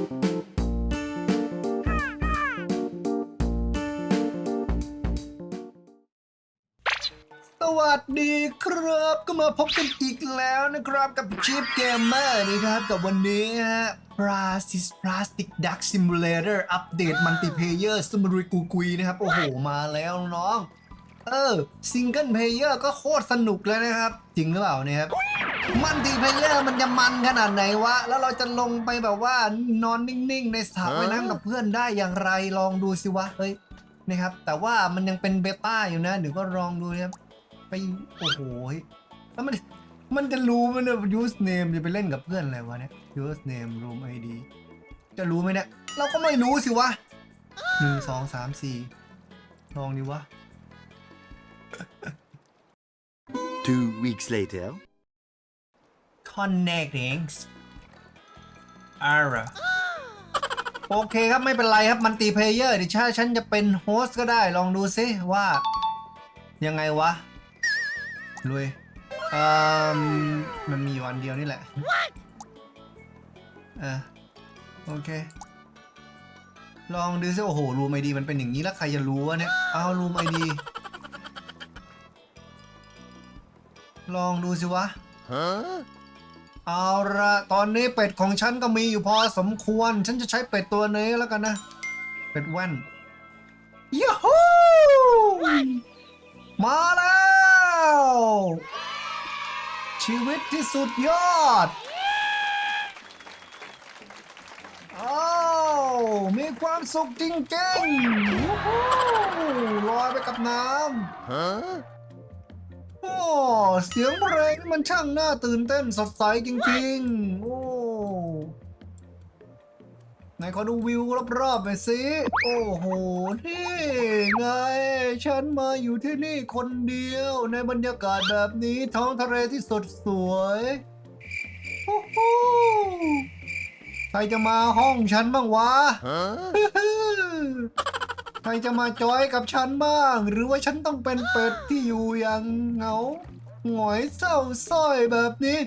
สวัสดีครับก็มาพบกันอีกแล้วนะครับกับชิปเกมเมอร์นะครับกับวันนี้ฮะ Plastic Plastic Duck Simulator อัปเดตมัลติเพเยอร์สมุริกูกุยนะครับ โอ้โห มาแล้วน้อง เออซิงเกิลเพเยอร์ก็โคตรสนุกเลยนะครับ จริงหรือเปล่าเนี่ยครับ มัลติเพลเยอร์มันจะมันขนาดไหนวะ แล้วเราจะลงไปแบบว่านอนนิ่งๆ ในสระว่ายน้ำกับเพื่อนได้อย่างไรลองดูสิวะ เฮ้ยนะครับ แต่ว่ามันยังเป็นเบต้าอยู่นะเดี๋ยวก็ลองดูนะครับ ไปโอ้โหแล้วมันมันจะรู้ไหมเนี่ย use name จะไปเล่นกับเพื่อนอะไรวะเนี่ย use name room id จะรู้ไหมเนี่ย เราก็ไม่รู้สิวะหนึ่งสองสามสี่ลองดีวะ Two weeks later. Connecting อะไรโอเคครับไม่เป็นไรครับมันตีเพลเยอร์ดิช่าฉันจะเป็นโฮสต์ก็ได้ลองดูซิว่า ยังไงวะลุยเอ่อมันมีอยู่อันเดียวนี่แหละอะโอเค ลองดูซิโอ้โหรูมไอดีมันเป็นอย่างนี้แล้วใครจะรู้วะเนี่ยเอารูมไอดีลองดูสิวะ Huh? เอาละตอนนี้เป็ดของฉันก็มีอยู่พอสมควร ฉันจะใช้เป็ดตัวนี้แล้วกันนะ เป็ดแว่นยูฮูมาแล้ว ชีวิตที่สุดยอดอ้าวมีความสุขจริงๆวู้ฮู้ลอยไปกับน้ำ Huh? เสียงเพลงนี่มันช่างน่าตื่นเต้นสดใสจริงๆ โอ้ไหนขอดูวิวรอบๆหน่อยสิ โอ้โห นี่ไง ฉันมาอยู่ที่นี่คนเดียวในบรรยากาศแบบนี้ท้องทะเลที่สดสวยโอ้โหใครจะมาห้องฉันบ้างวะ Huh? ใครจะมาจอยกับฉันบ้าง หรือว่าฉันต้องเป็นเป็ดที่อยู่อย่างเหงาหงอยเศร้าสร้อยแบบนี้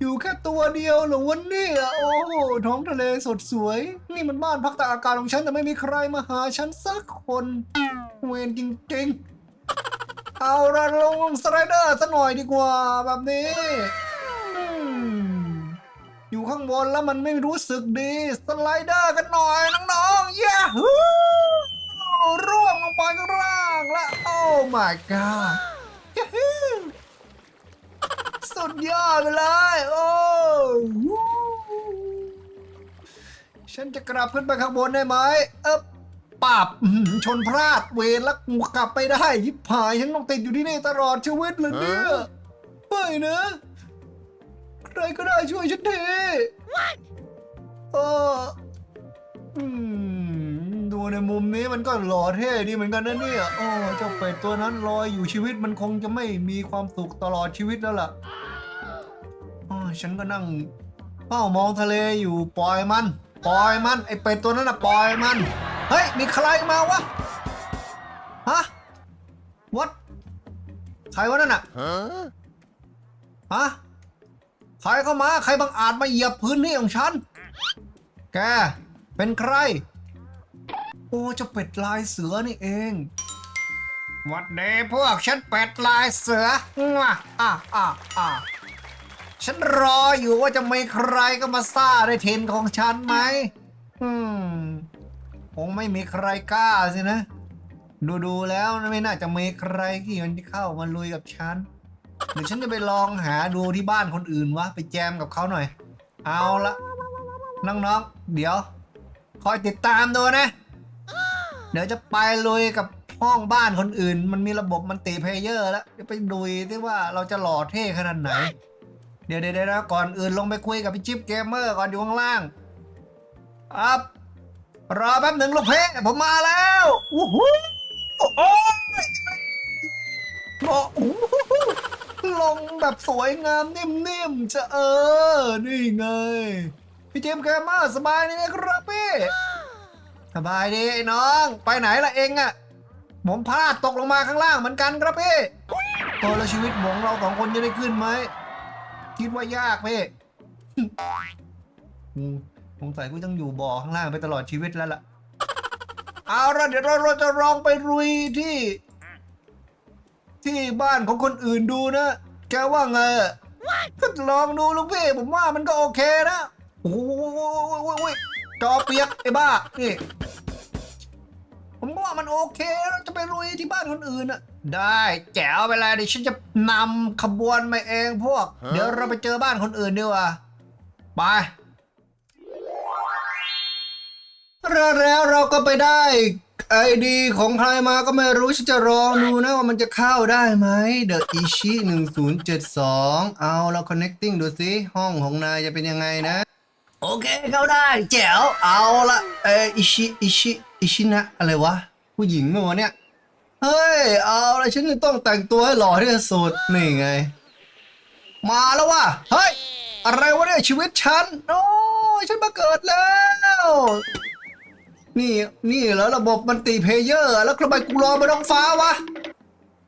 อยู่แค่ตัวเดียวหรอวันนี้โอ้โหท้องทะเลสดสวย นี่มันบ้านพักตากอากาศของฉันแต่ไม่มีใครมาหาฉันสักคน เวรจริงๆ เอาละลงสไลเดอร์สักหน่อยดีกว่าแบบนี้อยู่ข้างบนแล้วมันไม่รู้สึกดี สไลเดอร์กันหน่อยน้องๆยาฮูร่ วงลงไปข้างล่างแล้วโอ้ my god ยาฮูสุดยอดไปเลยโอ้วู้ฉันจะกลับขึ้นไปข้างบนได้ไหมเอ๊บปับอื้อหือชนพลาดเวรแล้วกูกลับไปได้ยิบหายฉันต้องติดอยู่ที่นี่ตลอดชีวิตเลยเนี่ยฮะไม่นะใครก็ได้ช่วยฉันทีเอออืมดู ในมุมนี้มันก็หล่อเท่ดีเหมือนกันนะเนี่ยโอ้เจ้าเป็ดตัวนั้นลอยอยู่ชีวิตมันคงจะไม่มีความสุขตลอดชีวิตแล้วล่ะอ๋อฉันก็นั่งเฝ้ามองทะเลอยู่ปล่อยมัน ปล่อยมันไอเป็ดตัวนั้นน่ะปล่อยมัน เฮ้ยมีใครมาวะฮะ what ใครวะนั่นน่ะฮะใครเข้ามาใครบังอาจมาเหยียบพื้นที่ของฉัน แกเป็นใคร โอ้เจะเป็ดลายเสือนี่เองวัดเดพวกฉันเป็ดลายเสืออะอะอะอะฉันรออยู่ว่าจะมีใครก็มาซ่าในเทนของฉันไหมอืมคงไม่มีใครกล้าสินะ ดูดูๆแล้วไม่น่าจะมีใครที่มันจะเข้ามาลุยกับฉันเดี๋ยวฉันจะไปลองหาดูที่บ้านคนอื่นวะไปแจมกับเขาหน่อย เอาละน้องๆเดี๋ยว คอยติดตามดูนะ ดี๋ยวจะไปลุยกับห้องบ้านคนอื่น มันมีระบบมันติเพลเยอร์แล้วจะไปดูที่ว่าเราจะหล่อเท่ขนาดไหนเดี๋ยวเดี๋ยวเดี๋ยวนะก่อนอื่นลงไปคุยกับพี่จิ๊บเกมเมอร์ก่อนอยู่ข้างล่างครับรอแป๊บหนึ่งลูกเพ่ผมมาแล้วอู้หูโอ้ยโอ้โหลงแบบสวยงามนิ่มๆจะเออ นี่ไง พี่เจมส์แกมเมอร์สบายดีไหมครับพี่ สบายดีไอ้น้อง ไปไหนล่ะเองอะผมพลาดตกลงมาข้างล่างเหมือนกันครับพี่โอ้แล้วชีวิตของเราสองคนจะได้ขึ้นไหม คิดว่ายากพี่อืมสงสัยกูต้องอยู่บ่อข้างล่างไปตลอดชีวิตแล้วล่ะ เอาละเดี๋ยวเราเราจะลองไปรุยที่ ที่บ้านของคนอื่นดูนะแกว่าไงอะก็ลองดูลูกพี่ ผมว่ามันก็โอเคนะ โอ้โหจอเปียกไอ้บ้า นี่ผ มว่ามันโอเคเราจะไปรุยที่บ้านคนอื่นอะได้แจ๋วไปเลยเดี๋ยวฉันจะนำขบวนมาเองพวก เดี๋ยวเราไปเจอบ้านคนอื่นดีกว่าไปแล้วแล้วเราก็ไปได้ไอดีของใครมาก็ไม่รู้ฉันจะลองดูนะว่ามันจะเข้าได้ไหม The Ishi 1072เอาเรา connecting ดูสิห้องของนายจะเป็นยังไงนะ โอเคเข้าได้แจ๋วเอาละเอออิชิอิชิอิชินะอะไรวะ ผู้หญิงเมั้งวะเนี่ย เฮ้ย เอาละไรฉันจะต้องแต่งตัวให้หล่อที่สุดนี่ไง มาแล้วว่ะ เฮ้ย อะไรวะเนี่ยชีวิตฉัน โอ้ยฉันมาเกิดแล้ว นี่ นี่เหรอระบบมันติเพลเยอร์ แล้วทำไมกูรอบนท้องฟ้าวะ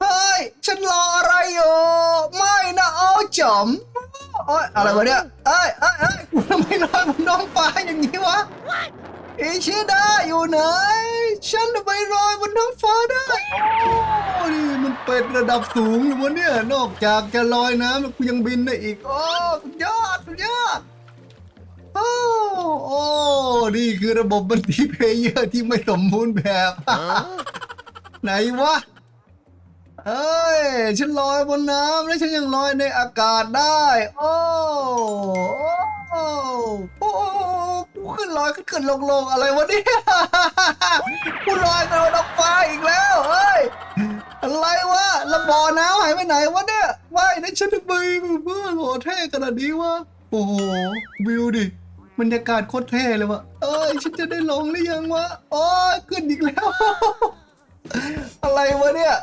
เฮ้ย ฉันรออะไรอยู่ไม่นะโอ้จอมโอ้ยอะไรวะเนี่ยเอ้ยเอ้ยเอ้ยกูทำไมลอยบนท้องฟ้าอย่างนี้วะ อิชิดาอยู่ไหน ฉันทำไมลอยบนท้องฟ้าได้โอ้นี่มันเป็นระดับสูงอยู่วะเนี่ย นอกจากจะลอยน้ำแล้วกูยังบินได้อีก โอ้สุดยอดสุดยอดโอ้โอ้นี่คือระบบบันทีเพลเยอร์ที่ไม่สมบูรณ์แบบ Huh? ไหนวะเอ้ย ฉันลอยบนน้ำแล้วฉันยังลอยในอากาศได้ โอ้โอ้โอ้ กูขึ้นลอยขึ้นขึ้นลงลงอะไรวะเนี่ยกูลอยกระโดดฟ้าอีกแล้วเฮ้ยอะไรวะแล้วบ่อน้ำหายไปไหนวะเนี่ยว่ายในฉันทำไมเพื่อนโหเท่ขนาดนี้วะโอ้โหวิวดิบรรยากาศโคตรเท่เลยวะเอ้ยฉันจะได้ลงหรือยังวะโอ้ยขึ้นอีกแล้ว อะไรวะเนี่ย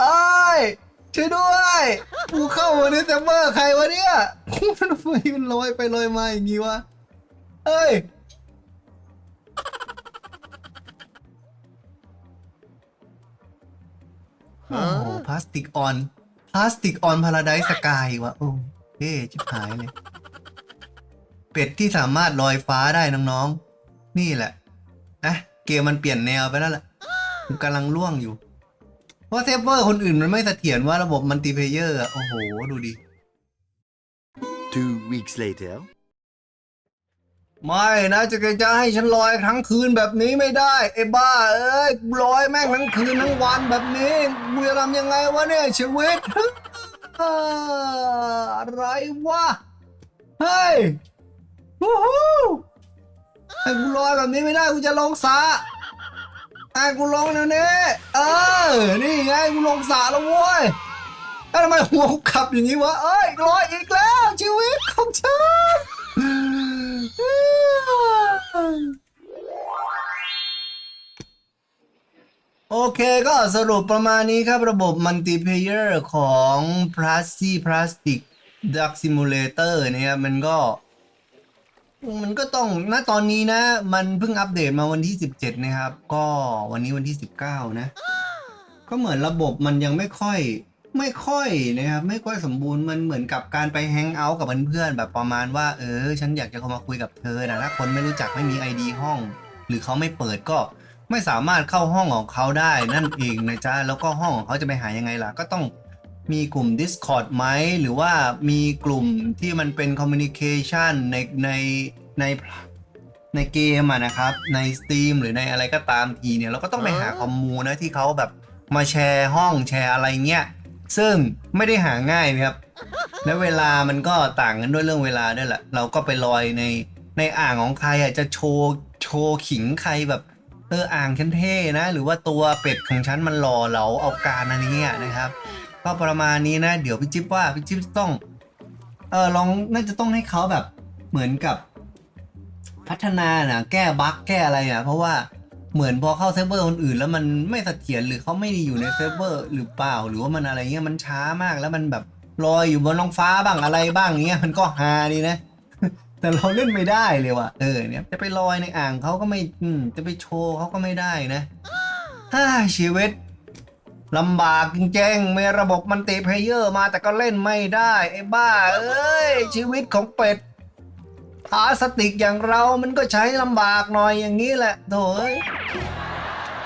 ไอ้ยช่วยด้วยกูเข้ามาในแซมเมอร์ใครวะเนี่ยมันทำไมมันลอยไปลอยมาอย่างงี้วะ เอ้ย โอ้โหพลาสติกออน พลาสติกออนพาราไดสกายวะโอ้เท่ชิบหายเลย เป็ดที่สามารถลอยฟ้าได้น้องๆ นี่แหละนะเกมมันเปลี่ยนแนวไปแล้วแหละมันกำลังล่วงอยู่ เพราะเซฟเวอร์คนอื่นมันไม่เสถียรว่าระบบมันติเพเยอร์อะโอ้โห ดูดิ Two weeks later. ไม่นะจะจะให้ฉันลอยทั้งคืนแบบนี้ไม่ได้ไอ้บ้าเอ้ยลอยแม่งทั้งคืนทั้งวันแบบนี้กูจะทำยังไงวะเนี่ยชีวิตอะไรวะเฮ้ยวู้ฮู้ไอ้กูลอยแบบนี้ไม่ได้กูจะลงสระไอ้กูลงเดี๋ยวนี้เออนี่ไงกูลงสระแล้วเว้ยแล้วทำไมหัวกูขับอย่างนี้วะเอ้ยลอยอีกแล้วชีวิตของฉัน โอเคก็สรุปประมาณนี้ครับระบบมัลติเพเยอร์ของ p l a s t i Plastic Duck Simulator เนี่ยมันก็ มันก็ต้องณตอนนี้นะ มันเพิ่งอัปเดตมาวันที่ 17 นะครับ ก็วันนี้วันที่ 19 นะ ก็เหมือนระบบมันยังไม่ค่อย ไม่ค่อยนะครับไม่ค่อยสมบูรณ์มันเหมือนกับการไปแฮงเอาท์กับเพื่อนๆแบบประมาณว่าเออ ฉันอยากจะเข้ามาคุยกับเธอนะถ้าคนไม่รู้จักไม่มี ID ห้อง หรือเขาไม่เปิดก็ไม่สามารถเข้าห้องของเขาได้นั่นเองนะจ๊ะแล้วก็ห้องของเขาจะไปหายังไงล่ะ ก็ต้องมีกลุ่ม Discord ไหมหรือว่ามีกลุ่มที่มันเป็น Communication ในในในในเกมอะนะครับ ใน Steam หรือในอะไรก็ตามทีเนี่ย เราก็ต้องไปหาคอมมูนะที่เขาแบบมาแชร์ห้องแชร์อะไรเงี้ย ซึ่งไม่ได้หาง่ายนะครับ และเวลามันก็ต่างกันด้วยเรื่องเวลาด้วยแหละ เราก็ไปลอยในในอ่างของใครอะจะโชว์โชว์ขิงใครแบบเอออ่างฉันเท่นะ หรือว่าตัวเป็ดของฉันมันหล่อเหลาเอาการอะไรเงี้ยนะครับ ก็ประมาณนี้นะ เดี๋ยวพี่จิ๊บว่าพี่จิ๊บต้องเออลองน่าจะต้องให้เขาแบบเหมือนกับพัฒนานะแก้บั๊กแก้อะไรอะเพราะว่า เหมือนพอเข้าเซิร์ฟเวอร์คนอื่น แล้วมันไม่เสถียรหรือเขาไม่ได้อยู่ในเซิร์ฟเวอร์หรือเปล่า หรือว่ามันอะไรเงี้ยมันช้ามากแล้วมันแบบลอยอยู่บนท้องฟ้าบ้างอะไรบ้างเงี้ยมันก็ฮาดีนะ แต่เราเล่นไม่ได้เลยว่ะเออเนี่ยจะไปลอยในอ่างเขาก็ไม่จะไปโชว์เขาก็ไม่ได้นะฮ่าชีวิตลำบากจริงๆมีระบบมันติเพเยอร์มาแต่ก็เล่นไม่ได้ไอ้บ้าเอ้ยชีวิตของเป็ด พลาสติกอย่างเรามันก็ใช้ลำบากหน่อยอย่างนี้แหละโถเอ้ย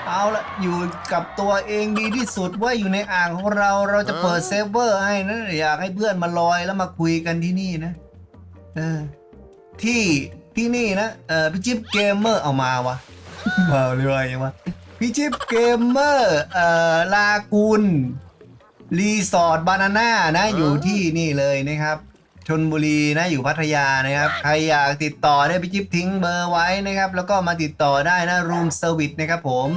เอาละอยู่กับตัวเองดีที่สุดว่าอยู่ในอ่างของเราเราจะเปิดเซิร์ฟเวอร์ให้นะอยากให้เพื่อนมาลอยแล้วมาคุยกันที่นี่นะเออที่ที่นี่นะเออพี่จิ๊บเกมเมอร์เอามาวะมาเรื่อยยังวะพี่จิ๊บเกมเมอร์เอ่อลากุนรีสอร์ทบานาน่านะอยู่ที่นี่เลยนะครับ ชนบุรีนะอยู่พัทยานะครับ ใครอยากติดต่อได้พี่จิ๊บทิ้งเบอร์ไว้นะครับ แล้วก็มาติดต่อได้นะรูมเซอร์วิสนะครับผม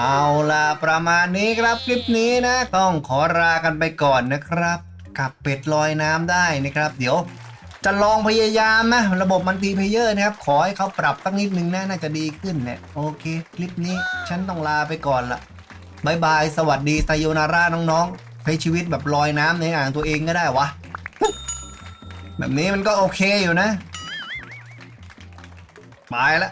เอาล่ะประมาณนี้ครับคลิปนี้นะ ต้องขอลากันไปก่อนนะครับ กับเป็ดลอยน้ำได้นะครับ เดี๋ยวจะลองพยายามนะระบบมันตีเพเยอร์นะครับ ขอให้เขาปรับตั้งนิดนึงนะน่าจะดีขึ้นเนี่ยโอเค คลิปนี้ฉันต้องลาไปก่อนละบายบาย สวัสดีไซโยนาร่าน้องๆใช้ชีวิตแบบลอยน้ำในอ่างตัวเองก็ได้วะ แบบนี้มันก็โอเคอยู่นะ ไปละ